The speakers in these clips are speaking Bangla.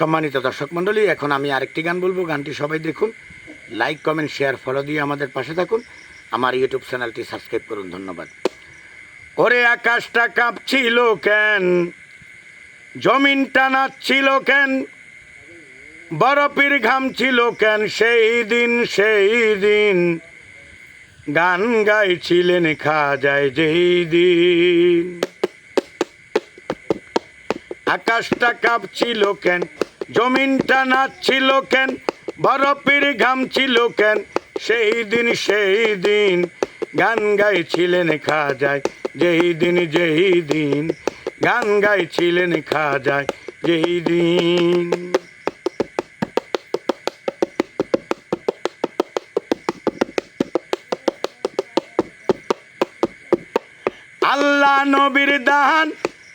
সম্মানিত দর্শক মণ্ডলী, এখন আমি আরেকটি গান বলব। গানটি সবাই দেখুন লাইক কমেন্ট শেয়ার ফলো দিয়ে আমাদের পাশে থাকুন। আমার ইউটিউব চ্যানেলটি সাবস্ক্রাইব করুন, ধন্যবাদ। ওরে আকাশটা কাঁপছিল কেন? জমিনটা নাচছিল কেন? বরফের ঘাম ছিল কেন? সেই দিন সেই দিন গান গাইছিলেন খাজায় যেই দিন আকাশটা কাঁপছিল কেন? জমিনটা নাচছিল কেন? বরফের ঘাম ছিল কেন? সেই দিন সেই দিন গান গাইছিলেন খাজায় যেই দিন যেই দিন গান গাইছিলেন খাজায় যেই দিন আল্লাহ নবীর দান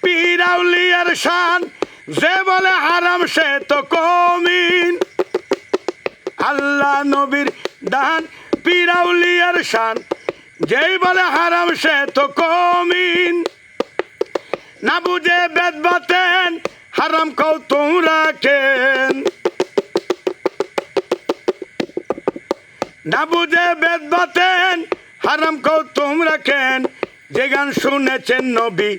পীরাউলিয়ার শান যে বলে হারাম, সে তো কমিন। আল্লাহ নবীর দান, পীরাউলিয়ার শান। যেই বলে হারাম, সে তো কমিন। না বুঝে বেদ বাতেন, হারাম কৌ তোমরা কেন না বুঝে বেদ বাতেন, হারাম কৌ তোমরা কেন যে গান শুনেছেন নবী,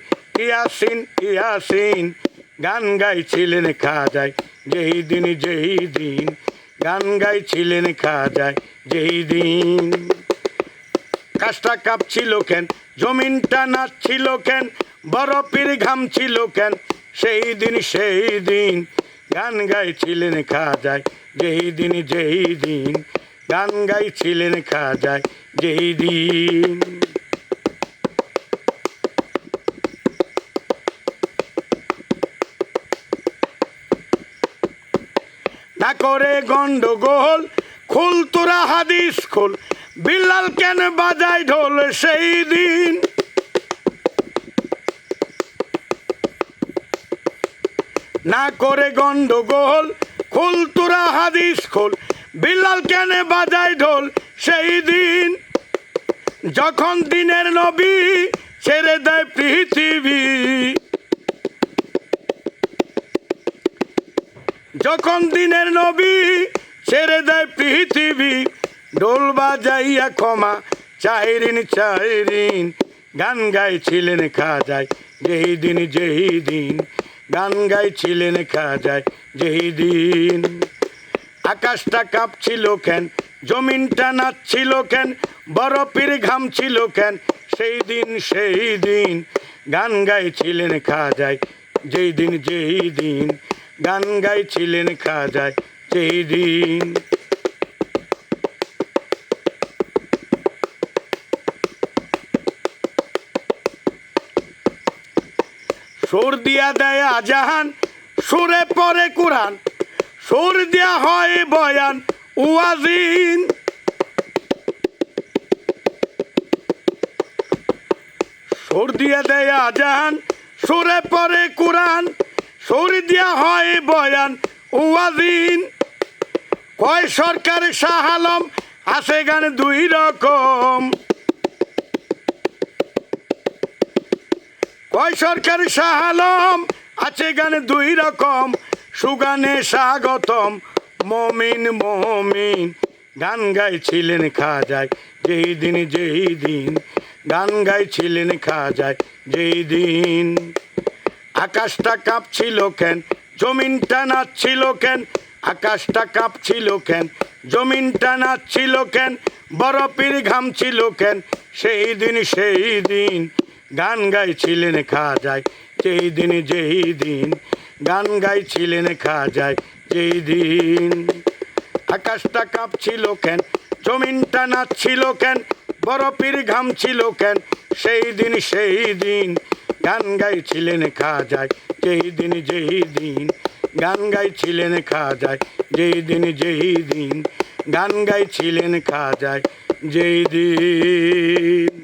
ইয়াসিন ইয়াসিন। গান গাইছিলেন খাজায় যেই দিন যেই দিন। গান গাইছিলেন খাজায় যেই দিন। কাজটা কাঁপছিল কেন, জমিনটা নাচছিল কেন, বরফের ঘাম ছিল কেন, সেই দিন সেই দিন। গান গাইছিলেন খাজায় যেই দিন যেই দিন। গান গাইছিলেন খাজায় যেই দিন। করে গন্ডগোল, খুল তোরা হাদিস খুল। বিল্লাল কেন বাজায় ঢোল সেই দিন? না করে গন্ডগোল, খুল তোরা হাদিস খুল। বিল্লাল কেন বাজায় ঢোল সেই দিন? যখন দিনের নবী ছেড়ে দেয় পৃথিবী যখন দিনের নবী ছেড়ে দেয় পৃথিবী ডোল বাজাইয়া ক্ষমা চাইরিন চাইরিন গান গাইছিলেন খাজায় যেই দিন যেই দিন, গান গাইছিলেন খাজায় যেই দিন। আকাশটা কাঁপছিল কেন, জমিনটা নাচছিল কেন, বরফের ঘাম ছিল কেন, সেই দিন সেই দিন, গান গাইছিলেন খাজায় যেই দিন যেই দিন গান গাইছিলেন খাজায় যেই দিন সুর দিয়া দেয় আজাহান, সুরে পরে কোরআন। সুর দিয়া হয় বয়ান, উয়াজিন। সুর দিয়া দেয় আজাহান, সুরে পরে কোরআন। সুর দিয়া হয় বয়ান। উয়াজিন কয় সরকার শাহ আলম, আছে গান দুই রকম। কয় সরকার শাহ আলম, আছে গান দুই রকম। সুগানে স্বাগতম, মমিন মমিন। গান গাইছিলেন খাজায় যেই দিন যেই দিন। গান গাইছিলেন খাজায় যেই দিন। আকাশটা কাঁপছিল কেন? জমিনটা নাচছিল কেন? আকাশটা কাঁপছিল কেন? জমিনটা নাচছিল কেন? বরফের ঘাম ছিল কেন? সেই দিন সেই দিন গান গাইছিলেন খাজায় যেই দিন যেই দিন গান গাইছিলেন খাজায় যেই দিন আকাশটা কাঁপছিল কেন? জমিনটা নাচছিল কেন? বরফের ঘাম ছিল কেন? সেই দিন সেই দিন গান গাইছিলেন খাজায় যেই দিন যেই দিন। গান গাইছিলেন খাজায় যেই দিন যেই দিন। গান গাইছিলেন খাজায় যেই দিন।